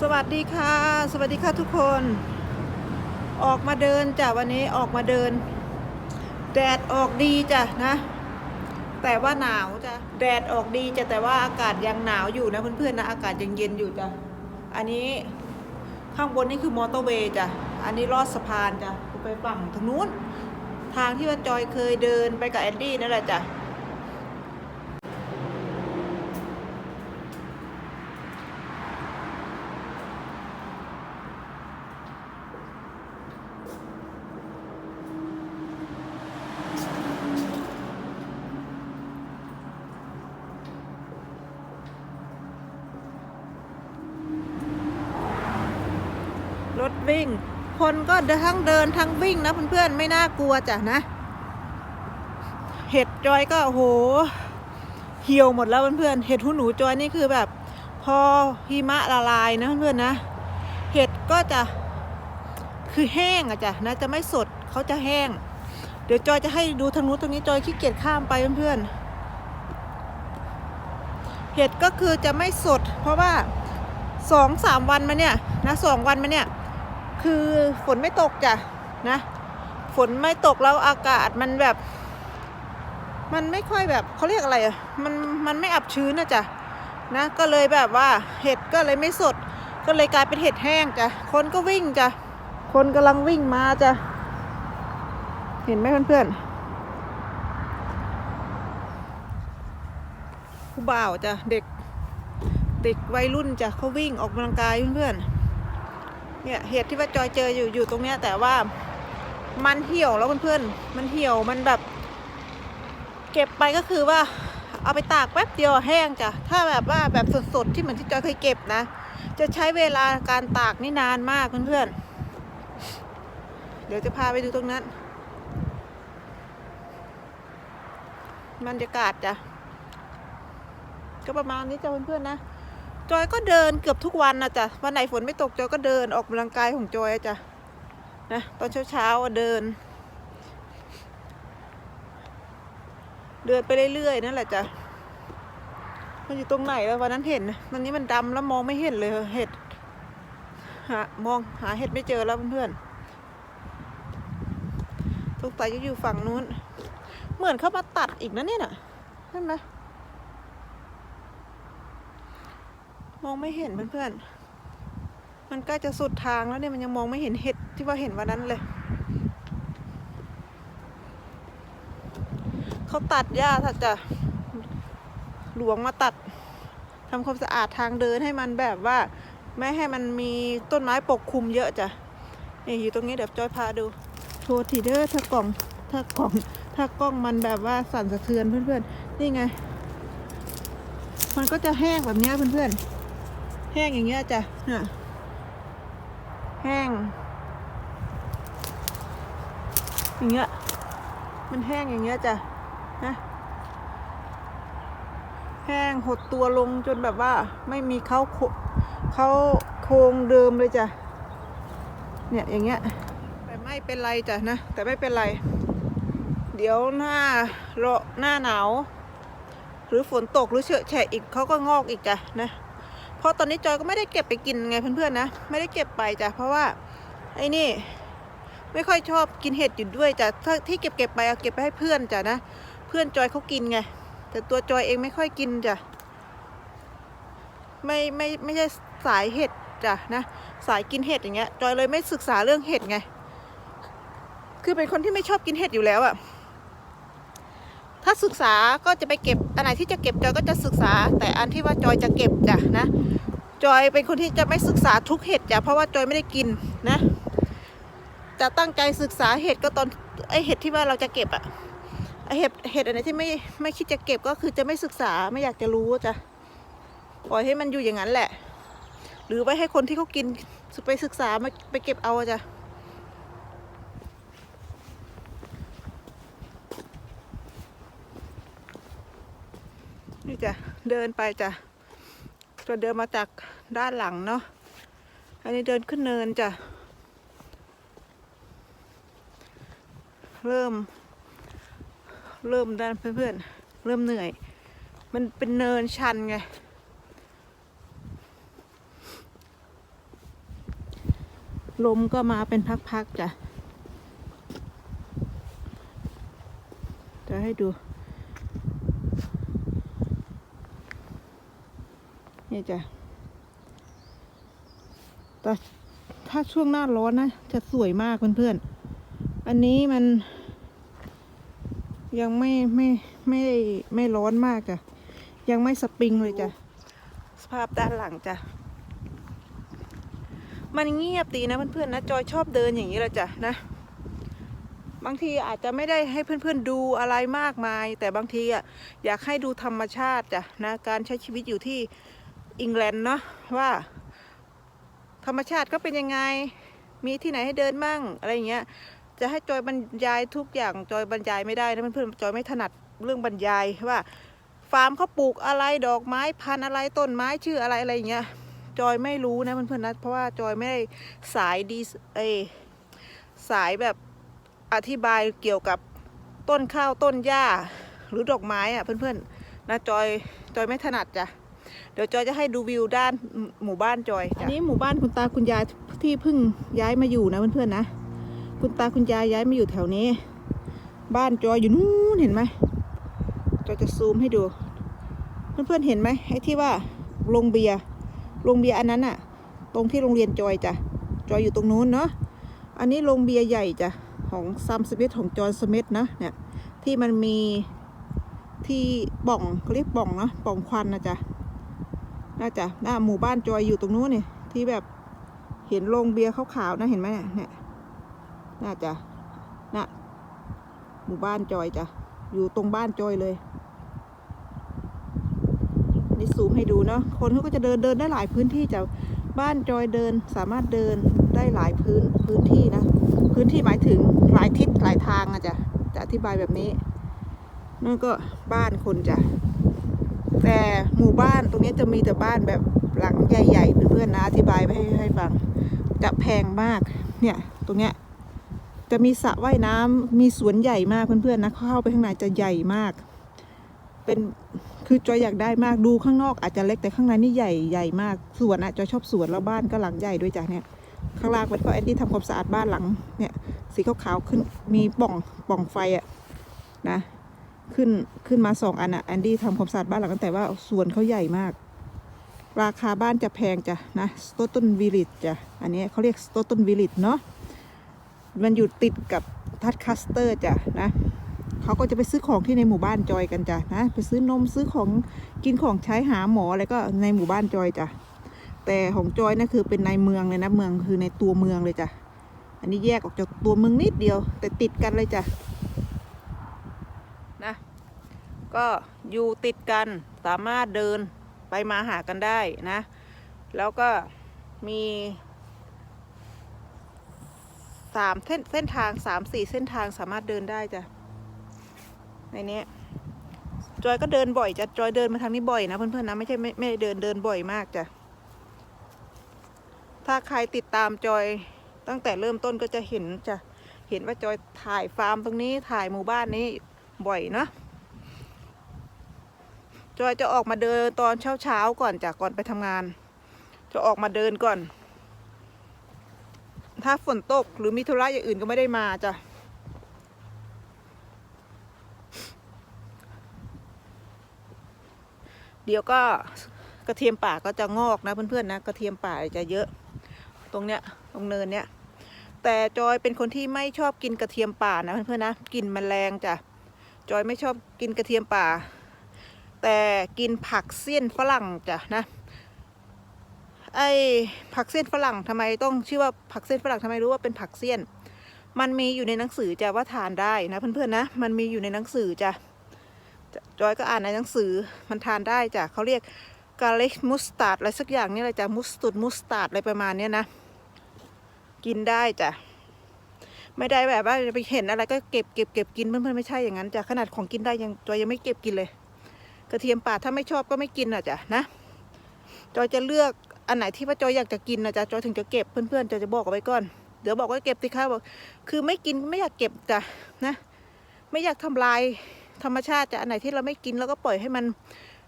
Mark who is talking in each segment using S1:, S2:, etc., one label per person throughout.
S1: สวัสดีค่ะ สวัสดีค่ะทุกคน ออกมาเดินจ้ะวันนี้ออกมาเดิน แดดออกดีจ้ะนะ แต่ว่าหนาวจ้ะแดดออกดีจ้ะแต่ว่าอากาศยังหนาวอยู่นะเพื่อนๆนะอากาศยังเย็นอยู่จ้ะอันนี้ข้างบนนี่คือมอเตอร์เวย์จ้ะอันนี้ลอดสะพานจ้ะไปฝั่งทางนู้น ทางที่ว่าจอยเคยเดินไปกับแอนดี้นั่นแหละจ้ะ วิ่ง คนก็เดินทั้งเดินทั้งวิ่งนะเพื่อนๆไม่น่ากลัวจ้ะนะ เห็ดจอยก็โอ้โหเหี่ยวหมดแล้วเพื่อนๆเห็ดหูหนูจอยนี่คือแบบ พอหิมะละลายนะเพื่อนๆนะเห็ดก็จะคือแห้งอะจ้ะนะจะไม่สดเขาจะแห้ง เดี๋ยวจอยจะให้ดูทางนู้นตรงนี้จอยขี้เกียจข้ามไปเพื่อนๆเห็ดก็คือจะไม่สด เพราะว่าสองสามวันมาเนี่ยนะสองวันมาเนี่ย คือฝนไม่ตกจ้ะนะ ฝนไม่ตกแล้วอากาศมันแบบ มันไม่ค่อยแบบเขาเรียกอะไรอะมันมันไม่อับชื้นนะจ้ะนะ ก็เลยแบบว่าเห็ดก็เลยไม่สด ก็เลยกลายเป็นเห็ดแห้งจ้ะคนก็วิ่งจ้ะคนกำลังวิ่งมาจ้ะเห็นไหมเพื่อนๆผู้บ่าวจ้ะเด็กเด็กวัยรุ่นจ้ะเขาวิ่งออกกำลังกายเพื่อนๆ เนี่ยเห็ดที่ว่าจอยเจออยู่อยู่ตรงเนี้ย แต่ว่ามันเหี่ยวแล้วเพื่อนๆมันเหี่ยวมันแบบ เก็บไปก็คือว่าเอาไปตากแป๊บเดียวแห้งจ้ะถ้าแบบว่าแบบสดๆที่เหมือนที่จอยเคยเก็บนะ จะใช้เวลาการตากนี่นานมากเพื่อนๆเดี๋ยวจะพาไปดูตรงนั้นบรรยากาศจ้ะก็ประมาณนี้จ้ะเพื่อนๆนะ จอยก็เดินเกือบทุกวันนะจ๊ะวันไหนฝนไม่ตกจอยก็เดินออกกำลังกายของจอยอะจ้ะนะตอนเช้าๆเดิน เดินไปเรื่อยๆนั่นแหละจ้ะมันอยู่ตรงไหนแล้ววันนั้นเห็นนะวันนี้มันดำแล้วมองไม่เห็นเลยเห็ดหามองหาเห็ดไม่เจอแล้วเพื่อนๆสงสัยจะอยู่ฝั่งนู้น เหมือนเขามาตัดอีกนะเนี่ยน่ะใช่ไหม มองไม่เห็นเพื่อนๆ มันใกล้จะสุดทางแล้วเนี่ยมันยังมองไม่เห็นเห็ดที่ว่าเห็นวันนั้นเลย เขาตัดหญ้าถ้าจะหลวงมาตัดทำความสะอาดทางเดินให้มันแบบว่าไม่ให้มันมีต้นไม้ปกคลุมเยอะจ้ะนี่อยู่ตรงนี้เดี๋ยวจอยพาดูโทษทีเด้อถ้ากล่องถ้ากล่องถ้ากล้องมันแบบว่าสั่นสะเทือนเพื่อนๆ นี่ไง มันก็จะแห้งแบบนี้เพื่อนๆ แห้งอย่างเงี้ยจ้ะน่ะแห้ง อย่างเงี้ย มันแห้งอย่างเงี้ยจ้ะนะแห้งหดตัวลงจนแบบว่าไม่มีเขาโคเขาโครงเดิมเลยจ้ะ เนี่ยอย่างเงี้ย แต่ไม่เป็นไรจ้ะนะ แต่ไม่เป็นไร เดี๋ยวหน้ารอหน้าหนาว หรือฝนตกหรือเฉอะแฉะอีกเขาก็งอกอีกจ้ะนะ เพราะตอนนี้จอยก็ไม่ได้เก็บไปกินไงเพื่อนๆนะ ไม่ได้เก็บไปจ้ะเพราะว่าไอ้นี่ไม่ค่อยชอบกินเห็ดอยู่ด้วยจ้ะที่เก็บเก็บไปเอาเก็บไปให้เพื่อนจ้ะนะ เพื่อนจอยเขากินไง แต่ตัวจอยเองไม่ค่อยกินจ้ะไม่ไม่ไม่ใช่สายเห็ดจ้ะนะสายกินเห็ดอย่างเงี้ยจอยเลยไม่ศึกษาเรื่องเห็ดไง คือเป็นคนที่ไม่ชอบกินเห็ดอยู่แล้วอะ ถ้าศึกษาก็จะไปเก็บอันไหนที่จะเก็บจอยก็จะศึกษา แต่อันที่ว่าจอยจะเก็บจ้ะนะ จอยเป็นคนที่จะไม่ศึกษาทุกเห็ดจ้ะเพราะว่าจอยไม่ได้กินนะ จะตั้งใจศึกษาเห็ดก็ตอนไอเห็ดที่ว่าเราจะเก็บอะไอเห็ดเห็ดอะไรที่ไม่ไม่คิดจะเก็บก็คือจะไม่ศึกษาไม่อยากจะรู้จ้ะปล่อยให้มันอยู่อย่างนั้นแหละ หรือไว้ให้คนที่เขากินไปศึกษามาไปเก็บเอาจ้ะ จะเดินไปจ้ะตัวเดินมาจากด้านหลังเนาะอันนี้เดินขึ้นเนินจ้ะเริ่ม เริ่มด้านเพื่อนๆเริ่มเหนื่อย มันเป็นเนินชันไงลมก็มาเป็นพักๆจ้ะจะให้ดู นี่จ้ะแต่ถ้าช่วงหน้าร้อนนะ จะสวยมากเพื่อนๆ อันนี้มัน ยังไม่ไม่ไม่ไม่ร้อนมากจ้ะ ยังไม่สปริงเลยจ้ะ สภาพด้านหลังจ้ะ มันเงียบดีนะเพื่อนๆนะ จอยชอบเดินอย่างนี้แหละจ้ะนะ บางทีอาจจะไม่ได้ให้เพื่อนๆดูอะไรมากมาย แต่บางทีอะอยากให้ดูธรรมชาติจ้ะนะ การใช้ชีวิตอยู่ที่ อังกฤษเนาะว่า ธรรมชาติก็เป็นยังไง มีที่ไหนให้เดินมั่งอะไรอย่างเงี้ยจะให้จอยบรรยายทุกอย่างจอยบรรยายไม่ได้นะเพื่อนๆจอยไม่ถนัดเรื่องบรรยายว่าฟาร์มเขาปลูกอะไรดอกไม้พันธุ์อะไรต้นไม้ชื่ออะไรอะไรอย่างเงี้ยจอยไม่รู้นะเพื่อนๆนะเพราะว่าจอยไม่ได้สายดีเอสายแบบอธิบายเกี่ยวกับต้นข้าวต้นหญ้าหรือดอกไม้อะเพื่อนๆนะจอยจอยไม่ถนัดจ้ะ เดี๋ยวจอยจะให้ดูวิวด้านหมู่บ้านจอยอันนี้หมู่บ้านคุณตาคุณยายที่เพิ่งย้ายมาอยู่นะเพื่อนๆนะ คุณตาคุณยายย้ายมาอยู่แถวนี้ บ้านจอยอยู่นู้นเห็นไหมจอยจะซูมให้ดู เพื่อนๆเห็นไหมไอ้ที่ว่าโรงเบียร์โรงเบียร์อันนั้นอะตรงที่โรงเรียนจอยจ้ะจอยอยู่ตรงนู้นเนาะอันนี้โรงเบียร์ใหญ่จ้ะของซัมสมิธของจอห์นสมิธนะเนี่ยที่มันมีที่ป่องเขาเรียกป่องเนาะป่องควันนะจ๊ะ น่าจะหน้าหมู่บ้านจอยอยู่ตรงนู้นเนี่ยที่แบบเห็นโรงเบียร์ขาวๆนะเห็นไหมเนี่ยเนี่ยน่าจะน่ะหมู่บ้านจอยจ้ะอยู่ตรงบ้านจอยเลยนี่ซูมให้ดูเนาะคนเขาก็จะเดินเดินได้หลายพื้นที่จากบ้านจอยเดินสามารถเดินได้หลายพื้นพื้นที่นะ พื้นที่หมายถึงหลายทิศหลายทางอะจ้ะจะอธิบายแบบนี้นั่นก็บ้านคนจ้ะ แต่หมู่บ้านตรงนี้จะมีแต่บ้านแบบหลังใหญ่ๆเพื่อนๆนะอธิบายให้ให้ฟังจะแพงมากเนี่ยตรงเนี้ยจะมีสระว่ายน้ำมีสวนใหญ่มากเพื่อนๆนะเข้าไปข้างในจะใหญ่มาก เป็นคือจอยอยากได้มากดูข้างนอกอาจจะเล็กแต่ข้างในนี่ใหญ่ใหญ่มากสวนอะจอยชอบสวนแล้วบ้านก็หลังใหญ่ด้วยจ้ะเนี่ยข้างล่างเป็นก็แอนดี้ทำความสะอาดบ้านหลังเนี่ยสีขาวๆขึ้นมีป่องป่องไฟอะนะ ขึ้นขึ้นมาสองอันอะแอนดี้ทำความสะอาดบ้านหลังนั้นแต่ว่าสวนเขาใหญ่มาก ราคาบ้านจะแพงจ้ะนะสโตตันวิลลิจจ้ะอันนี้เขาเรียกสโตตันวิลลิจเนาะมันอยู่ติดกับทัดคัสเตอร์จ้ะนะเขาก็จะไปซื้อของที่ในหมู่บ้านจอยกันจ้ะนะไปซื้อนมซื้อของกินของใช้หาหมออะไรก็ในหมู่บ้านจอยจ้ะแต่ของจอยนะคือเป็นในเมืองเลยนะเมืองคือในตัวเมืองเลยจ้ะอันนี้แยกออกจากตัวเมืองนิดเดียว แต่ติดกันเลยจ้ะ ก็อยู่ติดกันสามารถเดินไปมาหากันได้นะ แล้วก็มีสามเส้นเส้นทางสามสี่เส้นทางสามารถเดินได้จ้ะในนี้จอยก็เดินบ่อยจ้ะจอยเดินมาทางนี้บ่อยนะเพื่อนๆนะไม่ใช่ไม่ไม่ได้เดินเดินบ่อยมากจ้ะถ้าใครติดตามจอยตั้งแต่เริ่มต้นก็จะเห็นจะเห็นว่าจอยถ่ายฟาร์มตรงนี้ถ่ายหมู่บ้านนี้บ่อยเนาะ จอยจะออกมาเดินตอนเช้าๆก่อนจากก่อนไปทำงาน จะออกมาเดินก่อน ถ้าฝนตกหรือมีธุระอย่างอื่นก็ไม่ได้มาจ้ะเดี๋ยวก็กระเทียมป่าก็จะงอกนะเพื่อนๆนะกระเทียมป่าจะเยอะ ตรงเนี้ยตรงเนินเนี้ยแต่จอยเป็นคนที่ไม่ชอบกินกระเทียมป่านะเพื่อนๆนะกลิ่นมันแรงจ้ะจอยไม่ชอบกินกระเทียมป่า แต่กินผักเสี้ยนฝรั่งจ้ะนะไอผักเสี้ยนฝรั่งทำไมต้องชื่อว่าผักเสี้ยนฝรั่งทำไมรู้ว่าเป็นผักเสี้ยน มันมีอยู่ในหนังสือจ้ะว่าทานได้นะเพื่อนๆนะ มันมีอยู่ในหนังสือจ้ะจอยก็อ่านในหนังสือมันทานได้จ้ะเขาเรียกกาเล็กมุสตาร์ดอะไรสักอย่างนี่แหละจ้ะมุสตุดมุสตาร์ดอะไรประมาณเนี้ยนะ กินได้จ้ะไม่ได้แบบว่าไปเห็นอะไรก็เก็บเก็บเก็บกินเพื่อนๆไม่ใช่อย่างนั้นจ้ะขนาดของกินได้ยังจอยยังไม่เก็บกินเลย กระเทียมป่าถ้าไม่ชอบก็ไม่กินอะจ้ะนะจอยจะเลือกอันไหนที่ว่าจอยอยากจะกินนะจ๊ะจอยถึงจะเก็บเพื่อนๆจอยจะบอกเอาไว้ก่อนเดี๋ยวบอกว่าเก็บสิคะบอกคือไม่กินไม่อยากเก็บจ้ะนะ ไม่อยากทำลายธรรมชาติจะอันไหนที่เราไม่กินแล้วก็ปล่อยให้มัน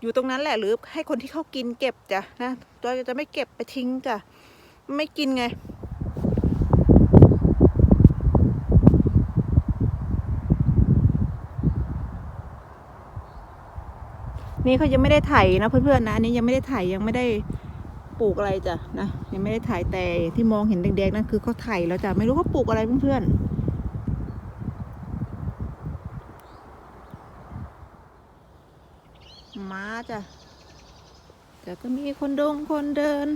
S1: อยู่ตรงนั้นแหละหรือให้คนที่เขากินเก็บจ้ะนะจอยจะไม่เก็บไปทิ้งจ้ะไม่กินไง นี่เขายังไม่ได้ไถนะเพื่อนๆนะอันนี้ยังไม่ได้ไถยังไม่ได้ปลูกอะไรจ้ะนะยังไม่ได้ไถแต่ที่มองเห็นแดงๆนั่นคือเขาไถแล้วจ้ะไม่รู้เขาปลูกอะไรเพื่อนๆม้าจ้ะแต่ก็มีคนดงคนเดิน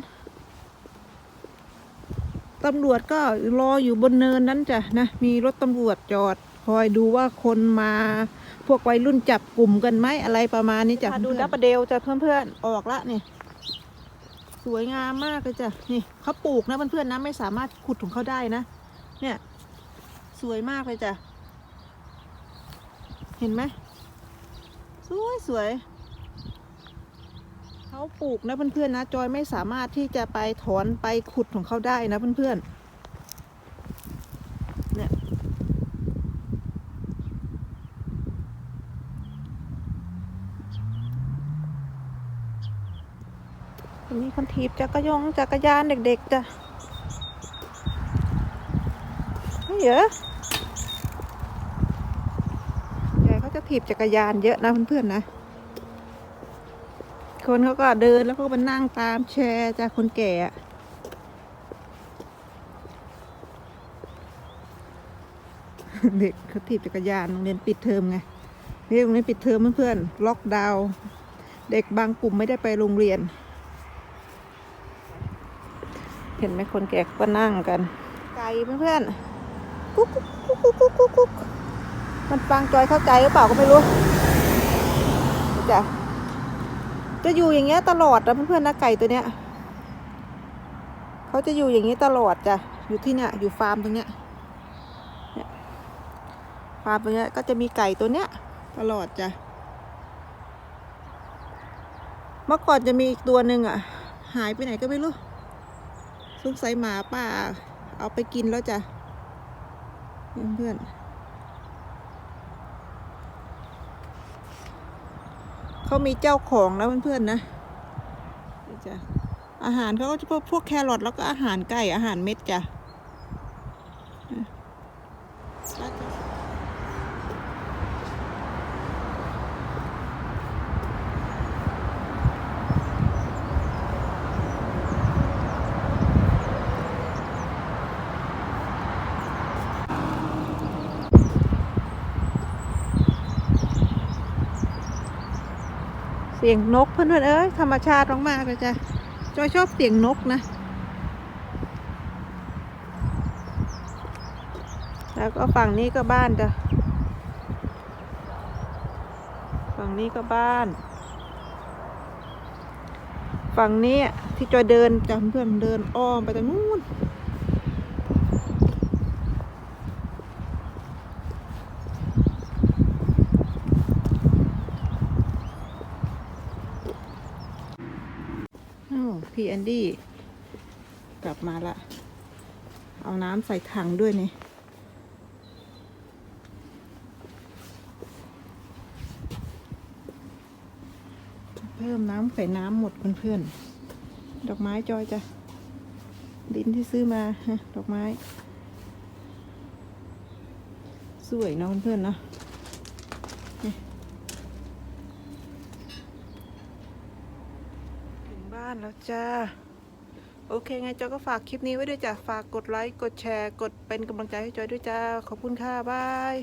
S1: ตำรวจก็รออยู่บนเนินนั้นจ้ะนะมีรถตำรวจจอด คอยดูว่าคนมา วกวัยรุ่นจับกลุ่มกันไหมอะไรประมาณนี้จ้ะดูดับเดลจ้ะเพื่อนๆออกละนี่สวยงามมากเลยจ้ะนี่เขาปลูกนะเพื่อนๆนะไม่สามารถขุดของเขาได้นะ เนี่ย สวยมากเลยจ้ะเห็นไหมสวยสวยเขาปลูกนะเพื่อนๆนะ จอยไม่สามารถที่จะไปถอนไปขุดของเขาได้นะเพื่อนๆเนี่ย มีคน ถีบจักรยงจักรยานเด็กๆจ้ะไม่เยอะยายเขาจะถีบจักรยานเยอะนะเพื่อนๆนะ คนเขาก็เดินแล้วก็มานั่งตามแชร์จากคนแก่เด็กเขาถีบจักรยานโรงเรียนปิดเทอมไงนี่โรงเรียนปิดเทอมเพื่อนๆล็อกดาวน์เด็กบางกลุ่มไม่ได้ไปโรงเรียน เห็นไหมคนแก่ก็นั่งกัน ไก่เพื่อนๆกุ๊กกุ๊กกุ๊กกุ๊กกุ๊กกุ๊กกุ๊กมันฟังจอยเข้าใจหรือเปล่าก็ไม่รู้จ้ะจะอยู่อย่างเงี้ยตลอดนะเพื่อนๆนะไก่ตัวเนี้ยเขาจะอยู่อย่างนี้ตลอดจ้ะอยู่ที่เนี่ยอยู่ฟาร์มตรงเนี้ยเนี่ยฟาร์มตรงเนี้ยก็จะมีไก่ตัวเนี้ยตลอดจ้ะเมื่อก่อนจะมีอีกตัวหนึ่งอะ หายไปไหนก็ไม่รู้ สงสัยหมาป่า เอาไปกินแล้วจ้ะเพื่อนๆเขามีเจ้าของแล้วเพื่อนๆนะจ้ะอาหารเขาก็จะพวกแครอทแล้วก็อาหารไก่อาหารเม็ดจ้ะ เสียงนกเพื่อนๆเอ้ยธรรมชาติมากๆเลยจ้ะจอยชอบเสียงนกนะแล้วก็ฝั่งนี้ก็บ้านจ้ะ ฝั่งนี้ก็บ้าน ฝั่งนี้ที่จอยเดินจ้ะเพื่อนเดินอ้อมไปตรงนู้น อ้าว พี่แอนดี้กลับมาละ เอาน้ำใส่ถังด้วยนี่เพิ่มน้ำใส่น้ำหมดเพื่อนๆ ดอกไม้จอยจ้ะดินที่ซื้อมาดอกไม้ สวยเนาะเพื่อนๆเนาะนี่ถึงบ้านแล้วจ้า โอเคไงจอยก็ฝากคลิปนี้ไว้ด้วยจ้ะ ฝากกดไลค์ กดแชร์ กดเป็นกำลังใจให้จอยด้วยจ้า ขอบคุณค่ะ บาย